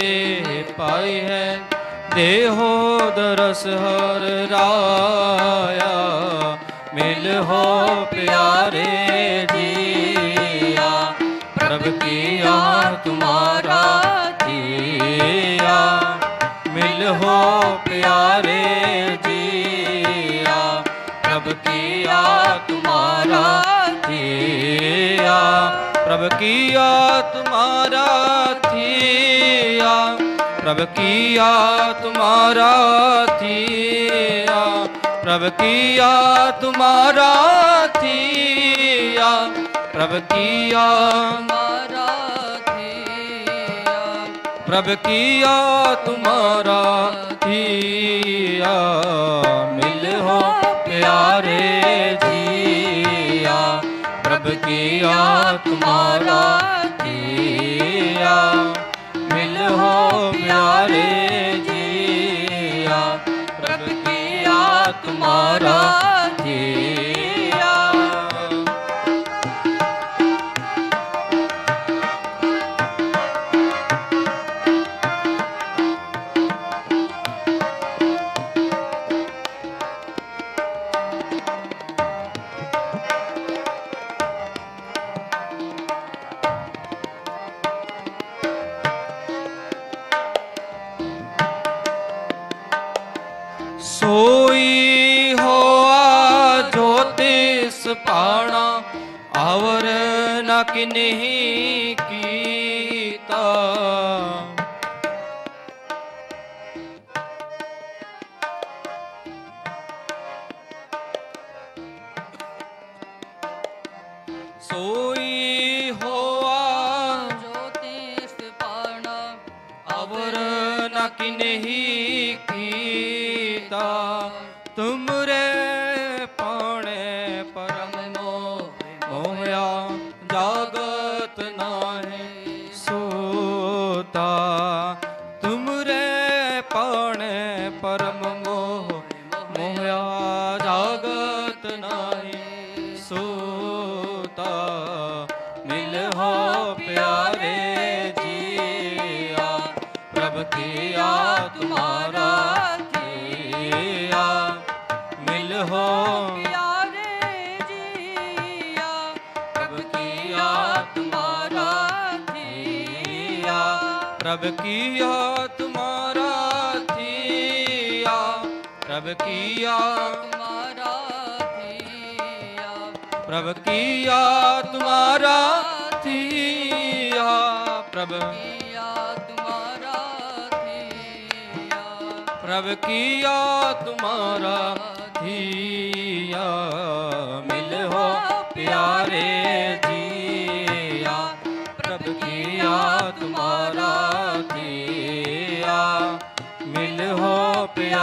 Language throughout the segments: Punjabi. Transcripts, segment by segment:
ਤੇ ਪਾਈ ਹੈ। ਦੇਹੋ ਦਰਸ ਹਰ ਰਾਇਆ। ਮਿਲ ਹੋ ਪਿਆਰੇ ਜੀਆ। ਪ੍ਰਭ ਕੀਆ ਤੁਮਾਰਾ ਧੀਆ ਮਿਲ ਹੋ ਪਿਆਰੇ ਜੀਆ। ਪ੍ਰਭ ਕੀਆ ਤੁਮਾਰਾ ਧੀਆ ਪ੍ਰਭ ਕੀਆ ਤੁਮਾਰਾ ਧੀਆ ਪ੍ਰਭ ਕੀਆ ਤੁਮਾਰਾ ਧੀਆ ਪ੍ਰਭ ਕੀਆ ਤੁਮਾਰਾ ਧੀਆ ਪ੍ਰਭ ਕੀਆ ਮਾਰਾ ਥੀਆ ਪ੍ਰਭ ਕੀਆ ਤੁਮਾਰਾ ਧੀਆ ਮਿਲ ਹੋ ਪਿਆਰੇ ਜੀਆ ਪ੍ਰਭ ਕੀਆ ਤੁਮਾਰਾ ਧੀਆ ਮਿਲ ਹੋ ਪਿਆਰੇ ਜੀਆ ਪ੍ਰਭ ਕੀਆ ਤੁਮਾਰਾ ਧੀਆ ਨ ਕਿਨਹੀ ਕੀਤਾ। ਸੋਈ ਹੋਆ ਜੋਤਿਸ ਪਾਣਾ ਅਵਰ ਨ ਕਿਨਹੀ ਕੀਤਾ। ਪ੍ਰਭ ਕੀਆ ਤੁਮਾਰਾ ਧੀਆ, ਪ੍ਰਭ ਕੀਆ ਤੁਮਾਰਾ ਥੀਆ ਪ੍ਰਭ ਕੀਆ ਤੁਮਾਰਾ ਧੀਆ, ਪ੍ਰਭ ਕੀਆ ਤੁਮਾਰਾ ਥੀਆ ਪ੍ਰਭ ਕੀਆ ਤੁਮਾਰਾ ਧੀਆ, ਮਿਲ ਹੋ ਪਿਆਰੇ ਜੀਆ, ਪ੍ਰਭ ਕੀਆ ਤੁਮਾਰਾ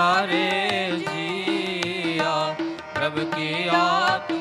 ਪਿਆਰੇ ਜੀਆ ਪ੍ਰਭ ਕੀਆ ਤੁਮਾਰਾ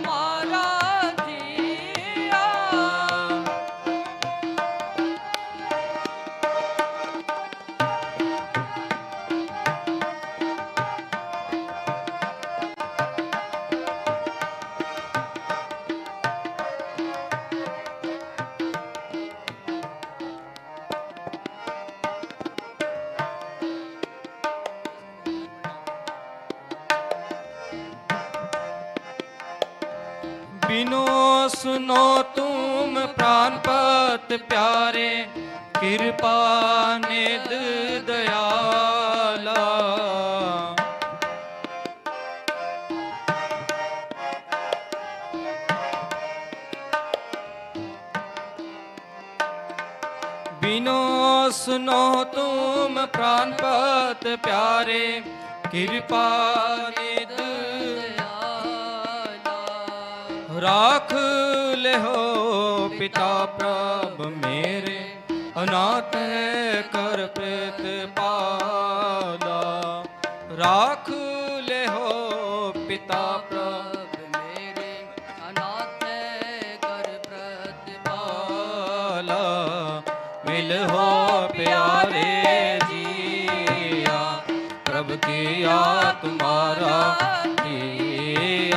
ਸੁਨੋ ਤੂਮ ਪ੍ਰਾਨਪਤ ਪਿਆਰੇ ਕਿਰਪਾ ਨਿਦ ਦਇਆਲਾ। ਬਿਨੋ ਸੁਨੋ ਤੂਮ ਪ੍ਰਾਨਪਤ ਪਿਆਰੇ ਕਿਰਪਾ ਰਾਖ ਲਿਓ ਪਿਤਾ ਪ੍ਰਭ ਮੇਰੇ, ਅਨਾਥ ਹੈ ਕਰ ਪ੍ਰੇਤ ਪਾਲਾ। ਰਾਖ ਲਿਓ ਪਿਤਾ ਪ੍ਰਭ ਮੇਰੇ, ਅਨਾਥ ਕਰ ਪ੍ਰਤਿਪਾਲ ਪਾਲਾ। ਮਿਲ ਹੋ ਪਿਆਰੇ ਜੀਆ, ਪ੍ਰਭ ਕੀਆ ਤੁਮਾਰਾ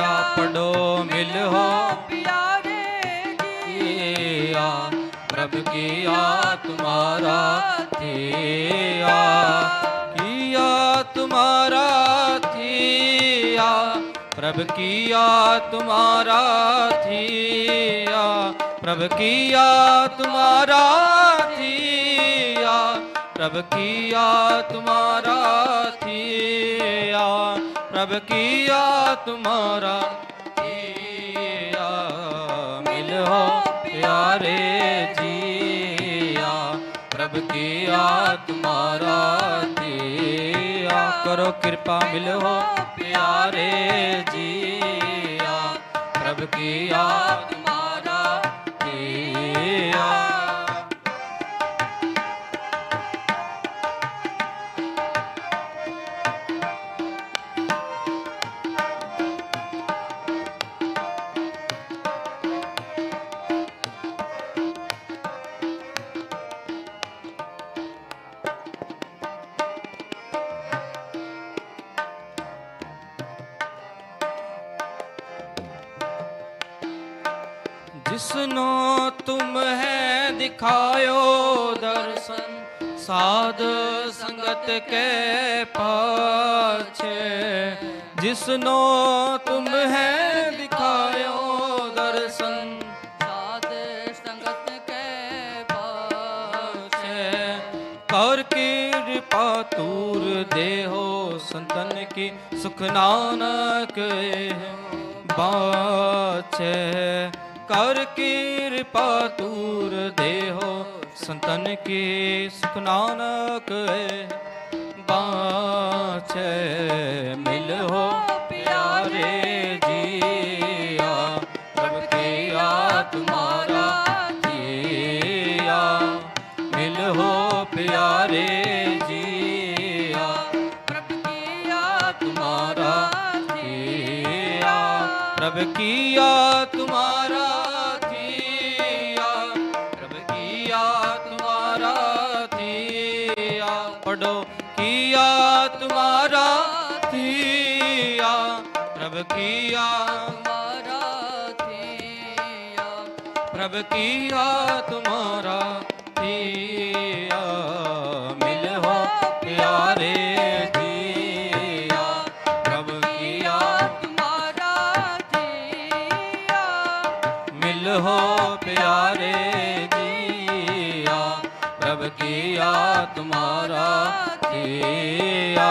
आपनो मिल हो। प्यारे किया प्रभ किया तुम्हारा थिया किया तुम्हारा थिया प्रभ किया तुम्हारा थिया प्रभ किया तुम्हारा थिया प्रभ किया तुम्हारा थिया प्रभु किया तुम्हारा मिलो प्यारे जिया। प्रभु किया तुम्हारा दिया करो कृपा, मिलो प्यारे जिया। प्रभु किया ਤੂਰ ਦੇਹੋ, ਸੰਤਨ ਕੀ ਸੁਖ ਨਾਨਕ ਬਾਛੇ ਕਰ ਕਿਰਪਾ ਤੂਰ ਦੇਹੋ, ਸੰਤਨ ਕੀ ਸੁਖ ਨਾਨਕ ਬਾਛੇ ਮਿਲੋ ਪਿਆਰੇ ਜੀਆ ਰਬ ਕੀ ਆਤਮਾਰਾ ਪਿਆਰੇ ਜੀ किया तुम्हारा जिया प्रभु किया तुम्हारा जिया पढ़ो किया तुम्हारा जिया प्रभु किया तुम्हारा थिया प्रभु किया तुम्हारा ਜੀਆ,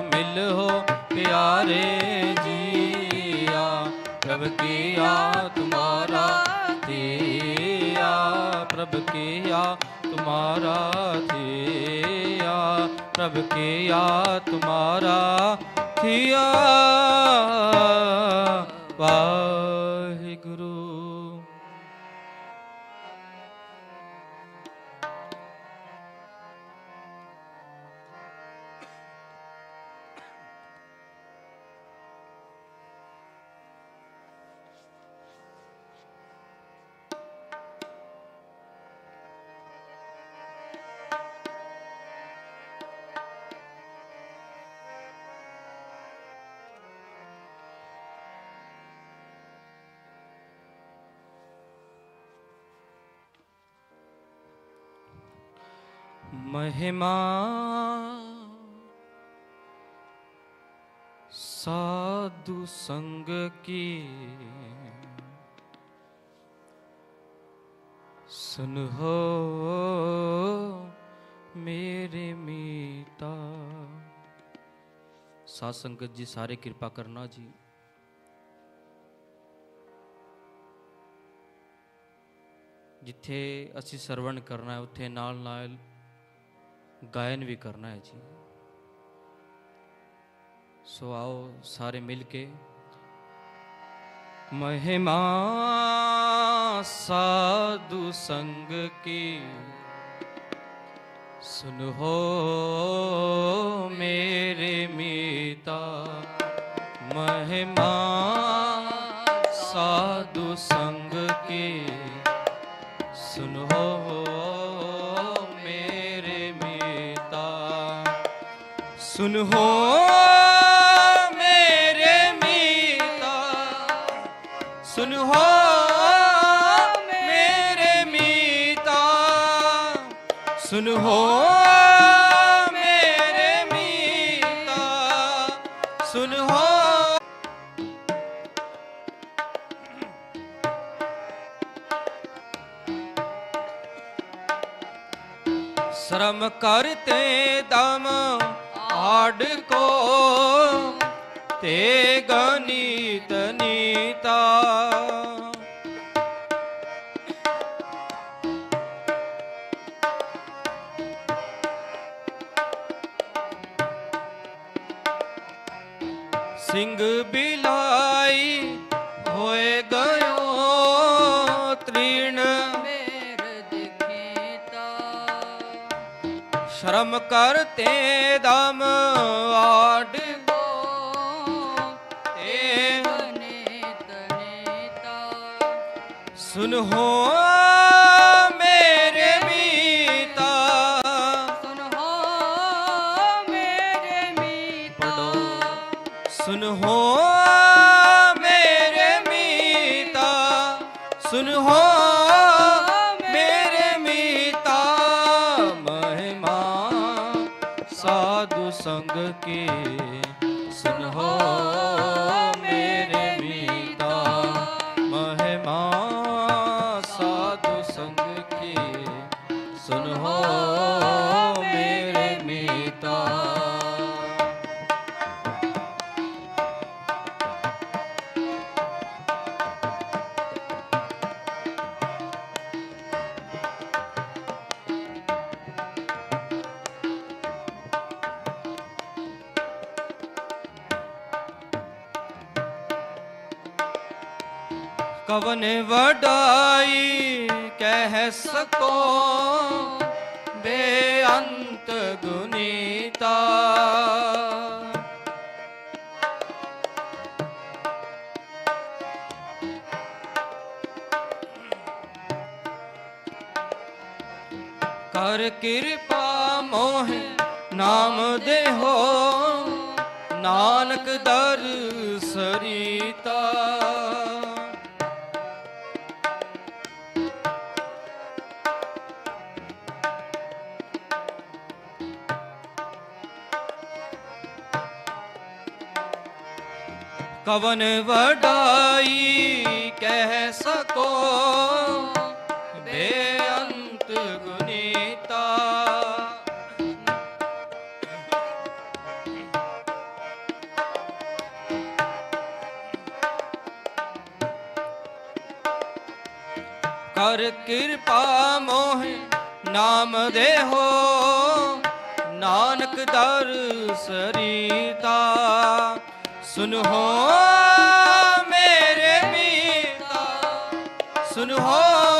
ਮਿਲੋ ਪਿਆਰੇ ਜੀਆ, ਪ੍ਰਭ ਕੀਆ ਤੁਮਾਰਾ ਤੀਆ ਪ੍ਰਭ ਕੀਆ ਤੁਮਾਰਾ ਤੀਆ ਪ੍ਰਭ ਕੀਆ ਤੁਮਾਰਾ ਥਿਆ ਵਾਹਿਗੁਰੂ। ਮਹਿਮਾ ਸਾਧੂ ਸੰਗ ਕੀ ਸੁਨਹੋ ਮੇਰੇ ਮੀਤਾ। ਸਾਧ ਸੰਗਤ ਜੀ, ਸਾਰੇ ਕਿਰਪਾ ਕਰਨਾ ਜੀ। ਜਿੱਥੇ ਅਸੀਂ ਸਰਵਣ ਕਰਨਾ ਹੈ, ਉੱਥੇ ਨਾਲ ਨਾਲ ਗਾਇਨ ਵੀ ਕਰਨਾ ਹੈ ਜੀ। ਸੋ ਆਓ ਸਾਰੇ ਮਿਲ ਕੇ ਮਹਿਮਾ ਸਾਧੂ ਸੰਗ ਕੀ ਸੁਨ ਹੋ ਮੇਰੇ ਮੀਤਾ। ਮਹਿਮਾ ਸਾਧੂ ਸੰਗ ਸੁਨ ਹੋ ਮੇਰੇ ਮੀਤਾ ਸੁਨ ਹੋ ਮੇਰੇ ਮੀਤਾ ਹੋ ਮੇਰੇ ਮੀਤਾ ਸੁਨ ਹੋ ਸ਼ਰਮ ਕਰਤੇ ਦਮ ਆੜ ਕੋ ਤੇ ਗਨੀਤ ਨੀਤਾ। ਸ਼ਰਮ ਕਰਤੇ ਦਮ ਆੜ ਕੋ ਤੇ ਨੀਤ ਨੀਤਾ ਸੁਨ ਹੋ ਮੇਰੇ ਮੀਤਾ। ਸੁਨ ਹੋ ਮੇਰੇ ਮੀਤਾ। ਸੁਨ ਹੋ ਮੇਰੇ ਮੀਤਾ। ਸੁਨ ਕੀ ਕਰ ਕਿਰਪਾ ਮੋਹ ਨਾਮ ਦੇ ਹੋ ਨਾਨਕ ਦਰ ਸਰੀਤਾ। ਕਵਨ ਵਡਾਈ ਕਹਿ ਸਕ ਕਰ ਕਿਰਪਾ ਮੋਹ ਨਾਮ ਦੇਹੋ। ਨਾਨਕ ਦਰ ਸਰੀਤਾ। ਸੁਨੋ ਮੇਰੇ ਮੀਤਾ। ਸੁਨੋ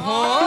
ਸੁਨੋ ਮੇਰੇ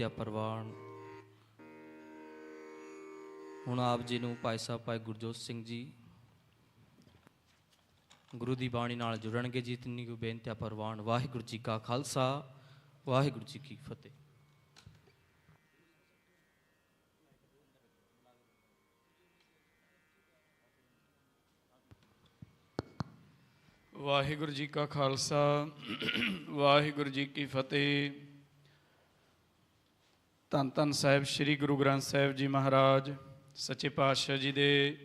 ਇੰਨੇ ਪ੍ਰਵਾਨ। ਹੁਣ ਆਪ ਜੀ ਨੂੰ ਭਾਈ ਸਾਹਿਬ, ਭਾਈ ਗੁਰਜੋਤ ਸਿੰਘ ਜੀ ਗੁਰੂ ਦੀ ਬਾਣੀ ਨਾਲ ਜੁੜਨਗੇ ਜਿਤਨੀ ਕੋ ਬੇਨਤੀ ਪਰਵਾਨ। ਵਾਹਿਗੁਰੂ ਜੀ ਕਾ ਖਾਲਸਾ, ਵਾਹਿਗੁਰੂ ਜੀ ਕੀ ਫਤਿਹ। ਵਾਹਿਗੁਰੂ ਜੀ ਕਾ ਖਾਲਸਾ, ਵਾਹਿਗੁਰੂ ਜੀ ਕੀ ਫਤਿਹ। ਧੰਨ ਧੰਨ ਸਾਹਿਬ ਸ੍ਰੀ ਗੁਰੂ ਗ੍ਰੰਥ ਸਾਹਿਬ ਜੀ ਮਹਾਰਾਜ, ਸੱਚੇ ਪਾਤਸ਼ਾਹ ਜੀ ਦੇ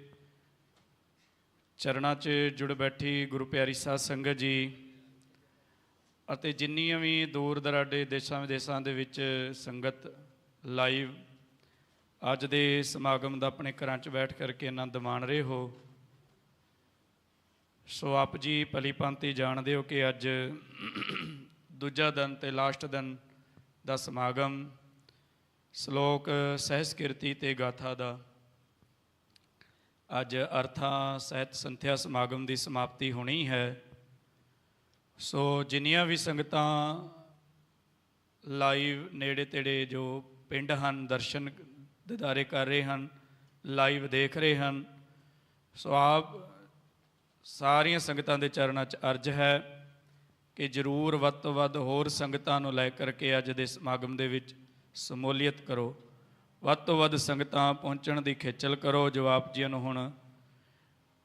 ਚਰਨਾਂ 'ਚ ਜੁੜ ਬੈਠੀ ਗੁਰੂ ਪਿਆਰੀ ਸਾਧ ਸੰਗਤ ਜੀ ਅਤੇ ਜਿੰਨੀਆਂ ਵੀ ਦੂਰ ਦਰਾਡੇ ਦੇਸ਼ਾਂ ਵਿਦੇਸ਼ਾਂ ਦੇ ਵਿੱਚ ਸੰਗਤ ਲਾਈਵ ਅੱਜ ਦੇ ਸਮਾਗਮ ਦਾ ਆਪਣੇ ਘਰਾਂ 'ਚ ਬੈਠ ਕਰਕੇ ਆਨੰਦ ਮਾਣ ਰਹੇ ਹੋ, ਸੋ ਆਪ ਜੀ ਭਲੀ ਭਾਂਤੀ ਜਾਣਦੇ ਹੋ ਕਿ ਅੱਜ ਦੂਜਾ ਦਿਨ ਤੇ ਲਾਸਟ ਦਿਨ ਦਾ ਸਮਾਗਮ ਸ਼ਲੋਕ ਸਹਿਸ ਕੀਰਤੀ ਤੇ ਗਾਥਾ ਦਾ। ਅੱਜ ਅਰਥਾ ਸਹਿਤ ਸੰਥਿਆ ਸਮਾਗਮ ਦੀ ਸਮਾਪਤੀ ਹੋਣੀ ਹੈ। ਸੋ ਜਿੰਨੀਆਂ ਵੀ ਸੰਗਤਾਂ ਲਾਈਵ ਨੇੜੇ ਤੇੜੇ ਜੋ ਪਿੰਡ ਹਨ, ਦਰਸ਼ਨ ਦਿਦਾਰੇ ਕਰ ਰਹੇ ਹਨ, ਲਾਈਵ ਦੇਖ ਰਹੇ ਹਨ, ਸੋ ਆਪ ਸਾਰੀਆਂ ਸੰਗਤਾਂ ਦੇ ਚਰਨਾਂ 'ਚ ਅਰਜ ਹੈ ਕਿ ਜਰੂਰ ਵੱਧ ਤੋਂ ਵੱਧ ਹੋਰ ਸੰਗਤਾਂ ਨੂੰ ਲੈ ਕਰਕੇ ਅੱਜ ਦੇ ਸਮਾਗਮ ਦੇ ਵਿੱਚ ਸਮੂਲੀਅਤ ਕਰੋ। ਵੱਧ ਤੋਂ ਵੱਧ ਸੰਗਤਾਂ ਪਹੁੰਚਣ ਦੀ ਖੇਚਲ ਕਰੋ ਜੋ ਆਪ ਜੀਆਂ ਨੂੰ ਹੁਣ।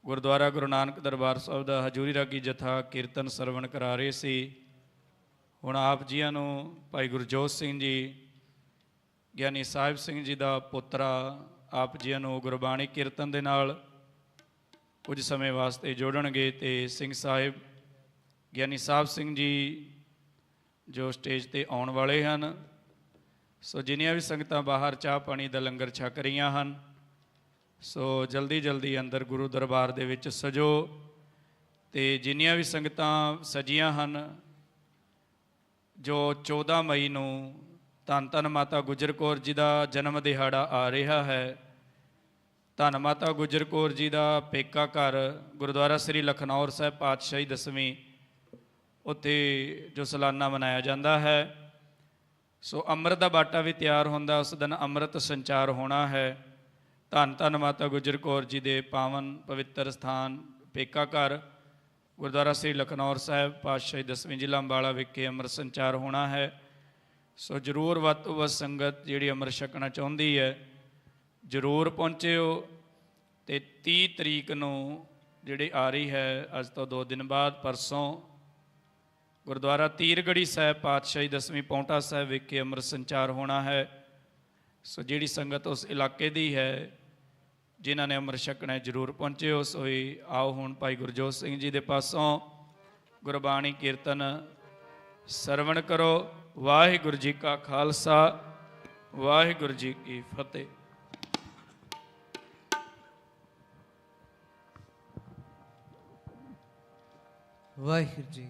ਗੁਰਦੁਆਰਾ ਗੁਰੂ ਨਾਨਕ ਦਰਬਾਰ ਸਾਹਿਬ ਦਾ ਹਜੂਰੀ ਰਾਗੀ ਜਥਾ ਕੀਰਤਨ ਸਰਵਣ ਕਰਾ ਰਹੇ ਸੀ। ਹੁਣ ਆਪ ਜੀਆਂ ਨੂੰ ਭਾਈ ਗੁਰਜੋਤ ਸਿੰਘ ਜੀ, ਗਿਆਨੀ ਸਾਹਿਬ ਸਿੰਘ ਜੀ ਦਾ ਪੁੱਤਰਾ ਆਪ ਜੀਆਂ ਨੂੰ ਗੁਰਬਾਣੀ ਕੀਰਤਨ ਦੇ ਨਾਲ ਕੁਝ ਸਮੇਂ ਵਾਸਤੇ ਜੋੜਨਗੇ ਤੇ ਸਿੰਘ ਸਾਹਿਬ, ਗਿਆਨੀ ਸਾਹਿਬ ਸਿੰਘ ਜੀ ਜੋ ਸਟੇਜ ਤੇ ਆਉਣ ਵਾਲੇ ਹਨ ਸੋ ਜਿੰਨੀਆਂ ਵੀ ਸੰਗਤਾਂ ਬਾਹਰ ਚਾਹ ਪਾਣੀ ਦਾ ਲੰਗਰ ਛਕ ਰਹੀਆਂ ਹਨ, ਸੋ ਜਲਦੀ ਜਲਦੀ ਅੰਦਰ ਗੁਰੂ ਦਰਬਾਰ ਦੇ ਵਿੱਚ ਸਜੋ ਤੇ ਜਿੰਨੀਆਂ ਵੀ ਸੰਗਤਾਂ ਸਜੀਆਂ ਹਨ, ਜੋ 14 ਮਈ ਨੂੰ ਧੰਨ ਧੰਨ ਮਾਤਾ ਗੁਜਰ ਕੌਰ ਜੀ ਦਾ ਜਨਮ ਦਿਹਾੜਾ ਆ ਰਿਹਾ ਹੈ, ਧੰਨ ਮਾਤਾ ਗੁਜਰ ਕੌਰ ਜੀ ਦਾ ਪੇਕਾ ਘਰ ਗੁਰਦੁਆਰਾ ਸ੍ਰੀ ਲਖਨੌਰ ਸਾਹਿਬ ਪਾਤਸ਼ਾਹੀ ਦਸਵੀਂ ਉੱਥੇ ਜੋ ਸਾਲਾਨਾ ਮਨਾਇਆ ਜਾਂਦਾ ਹੈ। ਸੋ ਅੰਮ੍ਰਿਤ ਦਾ ਬਾਟਾ ਵੀ ਤਿਆਰ ਹੁੰਦਾ, ਉਸ ਦਿਨ ਅੰਮ੍ਰਿਤ ਸੰਚਾਰ ਹੋਣਾ ਹੈ। ਧੰਨ ਧੰਨ ਮਾਤਾ ਗੁਜਰ ਕੌਰ ਜੀ ਦੇ ਪਾਵਨ ਪਵਿੱਤਰ ਸਥਾਨ ਪੇਕਾ ਘਰ, ਗੁਰਦੁਆਰਾ ਸ੍ਰੀ ਲਖਨੌਰ ਸਾਹਿਬ, ਪਾਤਸ਼ਾਹੀ ਦਸਵੀਂ ਜ਼ਿਲ੍ਹਾ ਅੰਬਾਲਾ ਵਿਖੇ ਅੰਮ੍ਰਿਤ ਸੰਚਾਰ ਹੋਣਾ ਹੈ। ਸੋ ਜਰੂਰ ਵੱਧ ਤੋਂ ਵੱਧ ਸੰਗਤ ਜਿਹੜੀ ਅੰਮ੍ਰਿਤ ਛਕਣਾ ਚਾਹੁੰਦੀ ਹੈ, ਜਰੂਰ ਪਹੁੰਚਿਓ। ਤੇ 30 ਤਰੀਕ ਨੂੰ ਜਿਹੜੀ ਆ ਰਹੀ ਹੈ, ਅੱਜ ਤੋਂ 2 ਦਿਨ ਬਾਅਦ, ਪਰਸੋਂ ਗੁਰਦੁਆਰਾ ਤੀਰਗੜੀ ਸਾਹਿਬ ਪਾਤਸ਼ਾਹੀ ਦਸਵੀਂ ਪੌਂਟਾ ਸਾਹਿਬ ਵਿਖੇ ਅੰਮ੍ਰਿਤ ਸੰਚਾਰ ਹੋਣਾ ਹੈ। ਸੋ ਜਿਹੜੀ ਸੰਗਤ ਉਸ ਇਲਾਕੇ ਦੀ ਹੈ, ਜਿਨ੍ਹਾਂ ਨੇ ਅੰਮ੍ਰਿਤ ਛਕਣਾ ਜਰੂਰ ਪਹੁੰਚਿਓ। ਸੋ ਆਓ ਹੁਣ ਭਾਈ ਗੁਰਜੋਤ ਸਿੰਘ ਜੀ ਦੇ ਪਾਸੋਂ ਗੁਰਬਾਣੀ ਕੀਰਤਨ ਸਰਵਣ ਕਰੋ। ਵਾਹਿਗੁਰੂ ਜੀ ਕਾ ਖਾਲਸਾ, ਵਾਹਿਗੁਰੂ ਜੀ ਕੀ ਫਤਿਹ। ਵਾਹਿਗੁਰੂ ਜੀ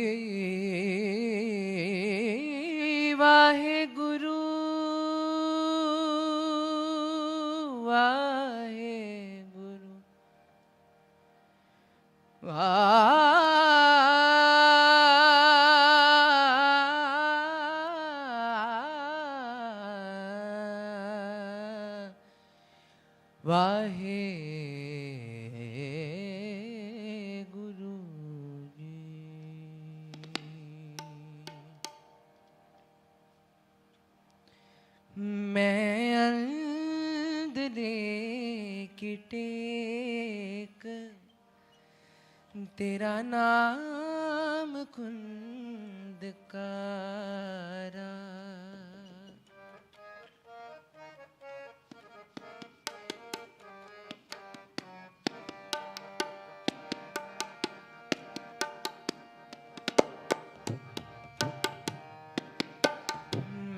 ਤੇਰਾ ਨਾਮ ਕੁੰਦਕਾਰਾ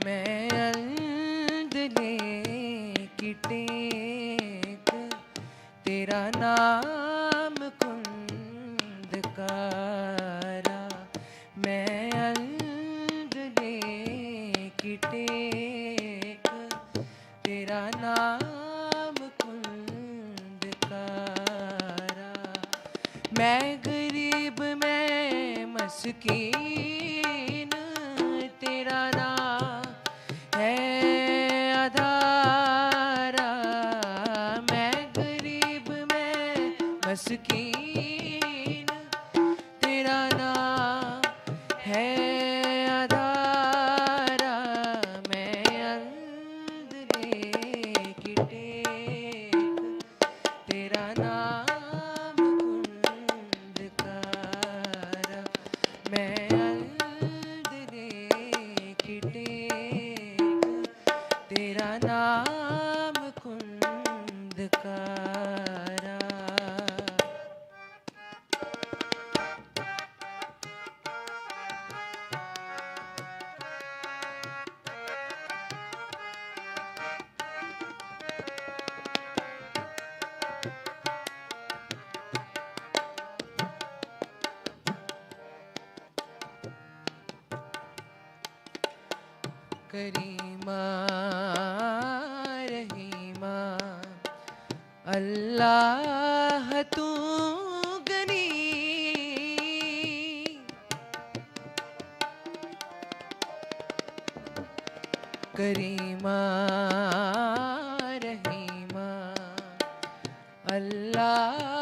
ਮੈਂ ਅੰਦਲੇ ਕਿਟੇਕ ਤੇਰਾ ਨਾਮ ਯਕੀਨ ਤੇਰਾ ਨਾਮ ਹੈ ਆਧਾਰਾ ਮੈਂ ਗਰੀਬ ਮੈਂ ਮਸਕੀਨ। കരീമാ രഹീമാ അല്ലാഹ തൂ ഗനി കരീമാ രഹീമാ അല്ലാഹ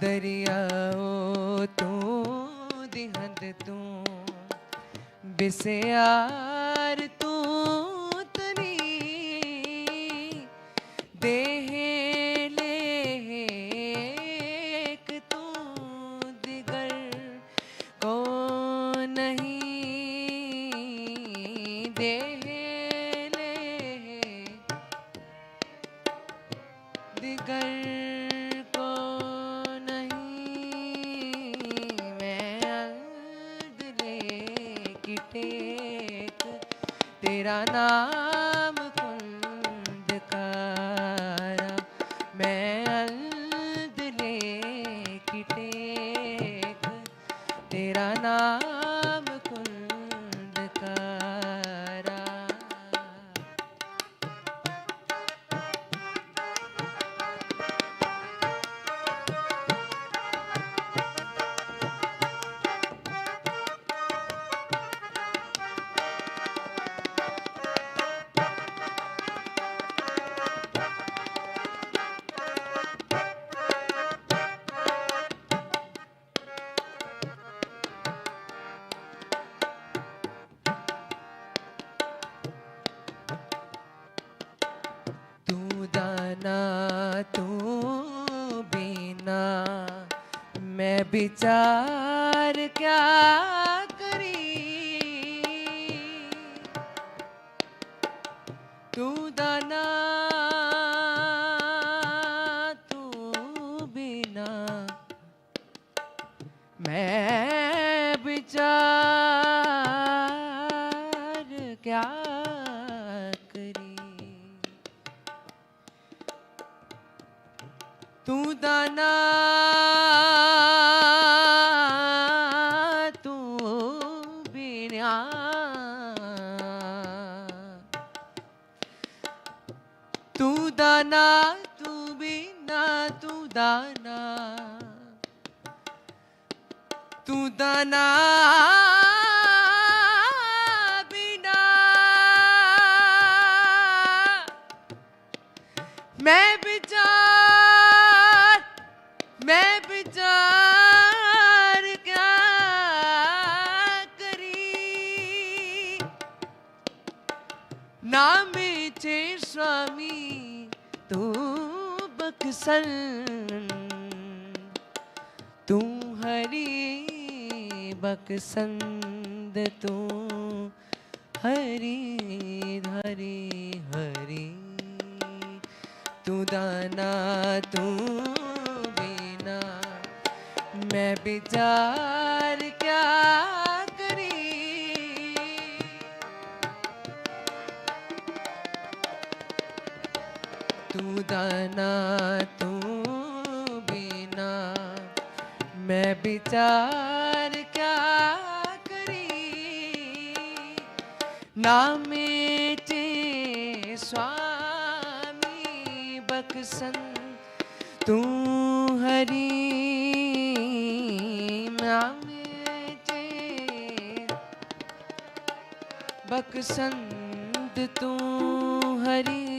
ਦਰਿਆਓ ਤੂੰ ਦੀ ਤੂੰ ਬਿਸਿਆ ਵਿਚਾਰ ਕਿਆ ਕਰੀ? ਤੂੰ ਦਾਨਾ ਤੂੰ ਬਿਨਾ। ਮੈਂ ਵਿਚਾਰ ਕਿਆ हरी बक्संद तू हरी धरी हरी। तू दाना, तू बिना, मैं विचार क्या करी? तू दाना, तू मैं विचार क्या करी? नामे चे स्वामी बक्सन तू हरी नामे चे बकसंद तू हरी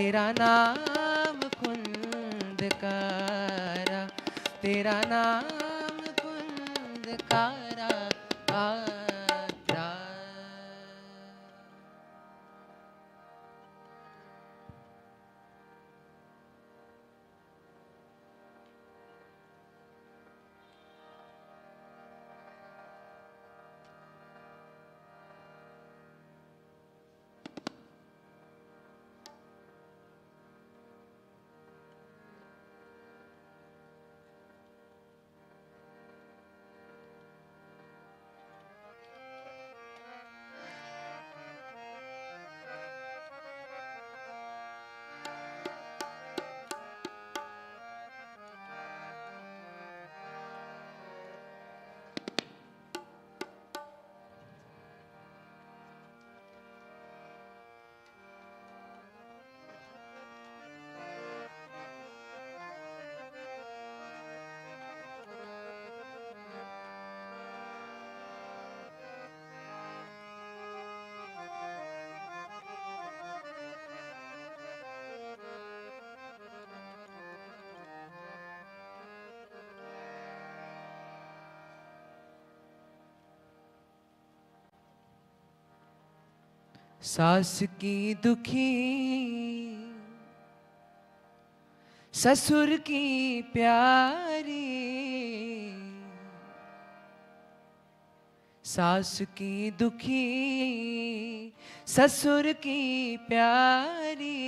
ਤੇਰਾ ਨਾਮ ਕੁੰਦਕਾਰਾ ਤੇਰਾ ਨਾਮ सास की दुखी ससुर की प्यारी सास की दुखी ससुर की प्यारी